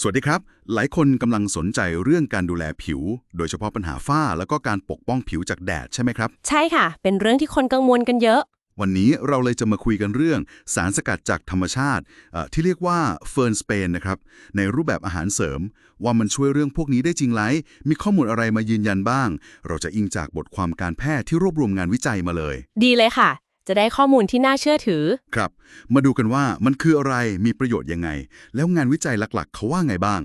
สวัสดีครับ หลายคนกำลังสนใจเรื่องการดูแลผิว โดยเฉพาะปัญหาฝ้า แล้วก็การปกป้องผิวจากแดดใช่ไหมครับ ใช่ค่ะ เป็นเรื่องที่คนกังวลกันเยอะ วันนี้เราเลยจะมาคุยกันเรื่อง สารสกัดจากธรรมชาติเอ่อที่เรียกว่าเฟิร์นสเปนนะครับ ในรูปแบบอาหารเสริม ว่ามันช่วยเรื่องพวกนี้ได้จริงไหมมีข้อมูลอะไรมายืนยันบ้าง เราจะอิงจากบทความการแพทย์ที่รวบรวมงานวิจัยมาเลย ดีเลยค่ะ จะได้ข้อมูลที่น่าเชื่อถือ ครับ มาดูกันว่ามันคืออะไรมีประโยชน์ยังไง แล้วงานวิจัยหลักๆ เขาว่าไงบ้าง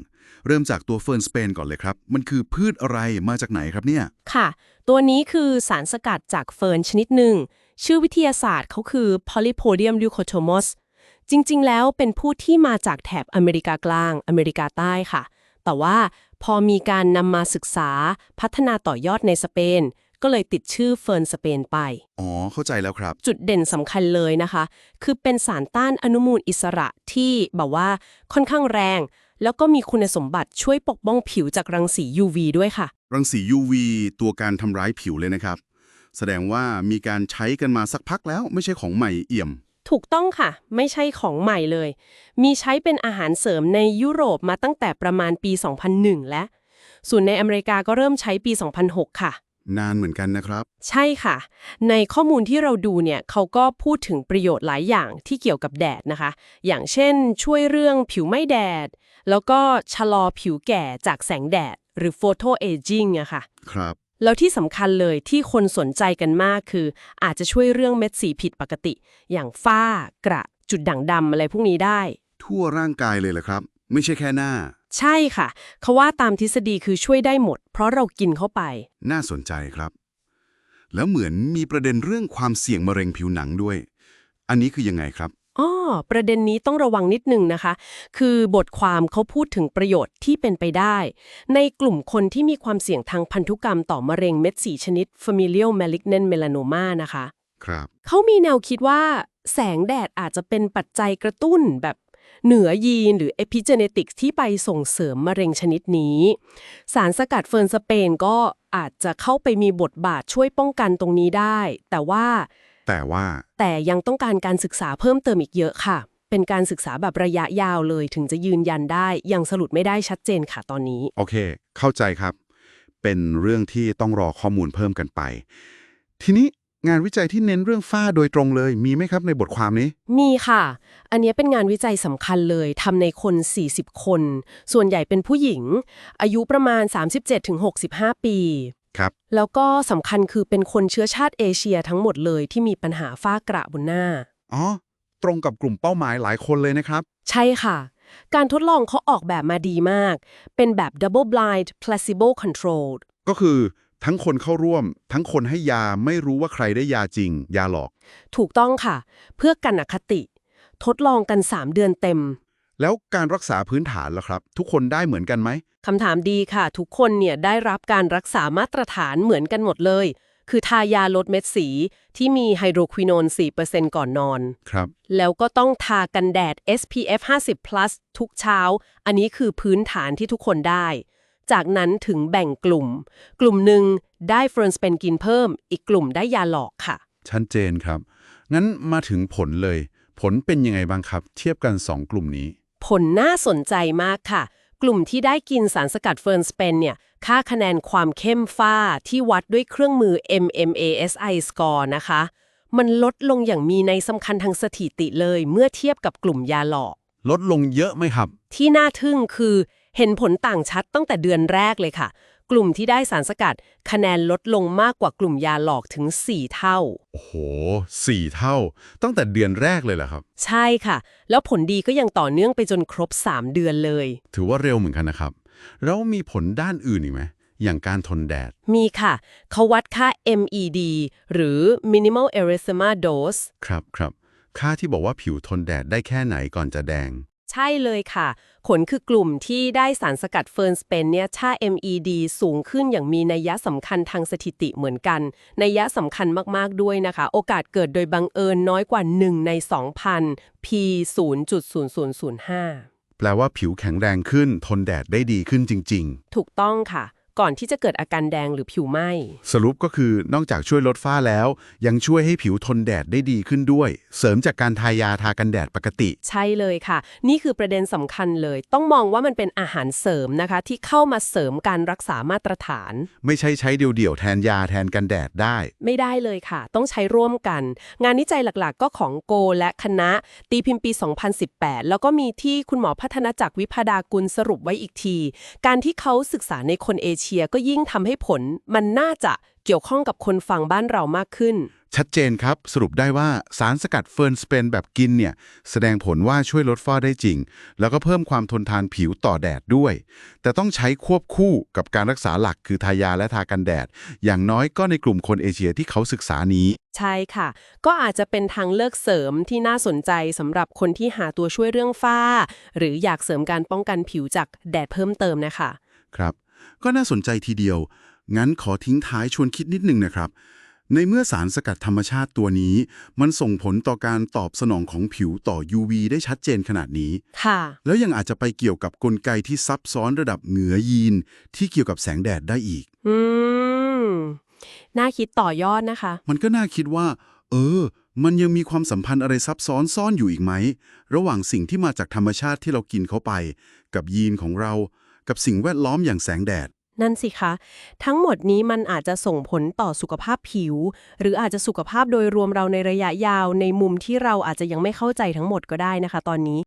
เริ่มจากตัวเฟิร์นสเปนก่อนเลยครับ มันคือพืชอะไรมาจากไหนครับเนี่ย ค่ะ ตัวนี้คือสารสกัดจากเฟิร์นชนิดหนึ่ง ชื่อวิทยาศาสตร์เขาคือ Polypodium leucotomos จริง ๆ แล้วเป็นผู้ที่มาจากแถบอเมริกากลาง อเมริกาใต้ค่ะ แต่ว่าพอมีการนำมาศึกษาพัฒนาต่อยอดในสเปน ก็เลยติดชื่อเฟิร์นสเปนไป อ๋อ เข้าใจแล้วครับ จุดเด่นสำคัญเลยนะคะ คือเป็นสารต้านอนุมูลอิสระที่แบบว่าค่อนข้างแรง แล้วก็มีคุณสมบัติช่วยปกป้องผิวจากรังสี UV ด้วยค่ะ รังสี UV ตัวการทำร้ายผิวเลยนะครับ แสดงว่ามีการใช้กันมาสักพักแล้วไม่ใช่ของใหม่เอี่ยมถูกต้องค่ะ ไม่ใช่ของใหม่เลย มีใช้เป็นอาหารเสริมในยุโรปมาตั้งแต่ประมาณปี 2001 และส่วนในอเมริกาก็เริ่มใช้ปี 2006 ค่ะ นานเหมือนกันนะครับ ใช่ค่ะ ในข้อมูลที่เราดูเนี่ยเขาก็พูดถึงประโยชน์หลายอย่างที่เกี่ยวกับแดดนะคะ อย่างเช่น ช่วยเรื่องผิวไม่แดด แล้วก็ชะลอผิวแก่จากแสงแดด หรือ photo aging อะค่ะ ครับ แล้วที่สำคัญเลยที่คนสนใจกันมากคือ อาจจะช่วยเรื่องเม็ดสีผิดปกติ อย่างฝ้ากระจุดด่างดำอะไรพวกนี้ได้ ทั่วร่างกายเลยเหรอครับ ไม่ใช่แค่หน้า ใช่ค่ะ เขาว่าตามทฤษฎีคือช่วยได้หมด เพราะเรากินเข้าไป น่าสนใจครับ แล้วเหมือนมีประเด็นเรื่องความเสี่ยงมะเร็งผิวหนังด้วย อันนี้คือยังไงครับอ้อประเด็นนี้ต้องระวังนิดนึงนะคะ คือบทความเขาพูดถึงประโยชน์ที่เป็นไปได้ ในกลุ่มคนที่มีความเสี่ยงทางพันธุกรรมต่อมะเร็งเม็ดสีชนิด familial malignant melanoma นะคะ ครับ เขามีแนวคิดว่า แสงแดดอาจจะเป็นปัจจัยกระตุ้นแบบ เหนือยีนหรือ epigenetics ที่ไปส่งเสริมมะเร็งชนิดนี้ สารสกัดเฟิร์นสเปนก็อาจจะเข้าไปมีบทบาทช่วยป้องกันตรงนี้ได้ แต่ว่า แต่ว่า แต่ยังต้องการการศึกษาเพิ่มเติมอีกเยอะค่ะ เป็นการศึกษาแบบระยะยาวเลยถึงจะยืนยันได้ ยังสรุปไม่ได้ชัดเจนค่ะตอนนี้ โอเค เข้าใจครับ เป็นเรื่องที่ต้องรอข้อมูลเพิ่มกันไป ทีนี้ งานวิจัยที่เน้นเรื่องฝ้าโดยตรงเลย มีไหมครับในบทความนี้ มีค่ะ อันนี้เป็นงานวิจัยสำคัญเลยทำในคน 40 คน ส่วนใหญ่เป็นผู้หญิง อายุประมาณ 37-65 ปีครับ แล้วก็สำคัญคือเป็นคนเชื้อชาติเอเชียทั้งหมดเลยที่มีปัญหาฝ้ากระบนหน้า อ๋อ ตรงกับกลุ่มเป้าหมายหลายคนเลยนะครับ ใช่ค่ะ การทดลองเขาออกแบบมาดีมาก เป็นแบบ double blind placebo controlled ก็คือ ทั้งคนเข้าร่วม ทั้งคนให้ยาไม่รู้ว่าใครได้ยาจริง ยาหลอก ถูกต้องค่ะ เพื่อกันอคติ ทดลองกัน 3 เดือนเต็ม แล้วการรักษาพื้นฐานล่ะครับ ทุกคนได้เหมือนกันไหมคำถามดีค่ะ ทุกคนเนี่ยได้รับการรักษามาตรฐานเหมือนกันหมดเลย คือทายาลดเม็ดสี ที่มีไฮโดรควินอน 4%ก่อนนอนครับ แล้วก็ต้องทากันแดด SPF 50 plus ทุกเช้า อันนี้คือพื้นฐานที่ทุกคนได้ จากนั้นถึงแบ่งกลุ่ม กลุ่มหนึ่งได้เฟรนสเปนกินเพิ่ม อีกกลุ่มได้ยาหลอกค่ะ ชัดเจนครับ งั้นมาถึงผลเลย ผลเป็นยังไงบ้างครับ เทียบกัน 2 กลุ่มนี้ ผลน่าสนใจมากค่ะ กลุ่มที่ได้กินสารสกัดเฟิร์นสเปนเนี่ย ค่าคะแนนความเข้มฟ้าที่วัดด้วยเครื่องมือ MMASI score นะคะ มันลดลงอย่างมีในยสำคัญทางสถิติเลย เมื่อเทียบกับกลุ่มยาหลอก ลดลงเยอะไหมครับ ที่น่าทึ่งคือ เห็นผลต่างชัดตั้งแต่เดือนแรกเลยค่ะ กลุ่มที่ได้สารสกัด คะแนนลดลงมากกว่ากลุ่มยาหลอกถึง 4 เท่า โอ้โหสี่เท่า ตั้งแต่เดือนแรกเลยเหรอครับ ใช่ค่ะ แล้วผลดีก็ยังต่อเนื่องไปจนครบ 3 เดือนเลย ถือว่าเร็วเหมือนกันนะครับ แล้วมีผลด้านอื่นอีกไหมอย่างการทนแดด มีค่ะ เขาวัดค่า MED หรือ minimal erythema dose ครับครับ ค่าที่บอกว่าผิวทนแดดได้แค่ไหนก่อนจะแดง ใช่เลยค่ะ ผลคือกลุ่มที่ได้สารสกัดเฟิร์นสเปนเนี่ยค่า MED สูงขึ้นอย่างมีนัยยะสำคัญทางสถิติเหมือนกัน นัยยะสำคัญมากๆด้วยนะคะ โอกาสเกิดโดยบังเอิญน้อยกว่า 1 ใน 2,000 P 0.0005 แปลว่าผิวแข็งแรงขึ้น ทนแดดได้ดีขึ้นจริงถูกต้องค่ะ ก่อนที่จะเกิดอาการแดงหรือผิวไหม้สรุปก็คือนอกจากช่วยลดฝ้าแล้ว ยังช่วยให้ผิวทนแดดได้ดีขึ้นด้วย เสริมจากการทายาทากันแดดปกติ ใช่เลยค่ะ นี่คือประเด็นสำคัญเลย ต้องมองว่ามันเป็นอาหารเสริมนะคะ ที่เข้ามาเสริมการรักษามาตรฐาน ไม่ใช่ใช้เดี่ยวๆแทนยาแทนกันแดดได้ ไม่ได้เลยค่ะ ต้องใช้ร่วมกัน งานวิจัยหลักๆ ก็ของโกและคณะ ตีพิมพ์ปี 2018 แล้วก็มีที่คุณหมอพัฒนาจากรวิพาดากุลสรุปไว้อีกที การที่เขาศึกษาในคนเอเชียก็ยิ่งทำให้ผล มันน่าจะเกี่ยวข้องกับคนฟังบ้านเรามากขึ้น ชัดเจนครับ สรุปได้ว่าสารสกัดเฟิร์นสเปนแบบกินเนี่ยแสดงผลว่าช่วยลดฝ้าได้จริง แล้วก็เพิ่มความทนทานผิวต่อแดดด้วย แต่ต้องใช้ควบคู่กับการรักษาหลักคือทายาและทากันแดด อย่างน้อยก็ในกลุ่มคนเอเชียที่เขาศึกษานี้ ใช่ค่ะ ก็อาจจะเป็นทางเลือกเสริมที่น่าสนใจสำหรับคนที่หาตัวช่วยเรื่องฝ้า หรืออยากเสริมการป้องกันผิวจากแดดเพิ่มเติมนะคะ ครับ ก็น่าสนใจทีเดียว งั้นขอทิ้งท้ายชวนคิดนิดนึงนะครับ ในเมื่อสารสกัดธรรมชาติตัวนี้ มันส่งผลต่อการตอบสนองของผิวต่อ UV ได้ชัดเจนขนาดนี้ ค่ะ แล้วยังอาจจะไปเกี่ยวกับกลไกที่ซับซ้อนระดับเหนือยีน ที่เกี่ยวกับแสงแดดได้อีก อืม น่าคิดต่อยอดนะคะ มันก็น่าคิดว่า เออ มันยังมีความสัมพันธ์อะไรซับซ้อนซ่อนอยู่อีกไหม ระหว่างสิ่งที่มาจากธรรมชาติที่เรากินเข้าไป กับยีนของเรา กับสิ่งแวดล้อมอย่างแสงแดด นั่นสิคะ ทั้งหมดนี้มันอาจจะส่งผลต่อสุขภาพผิว หรืออาจจะสุขภาพโดยรวมเราในระยะยาวในมุมที่เราอาจจะยังไม่เข้าใจทั้งหมดก็ได้นะคะ ตอนนี้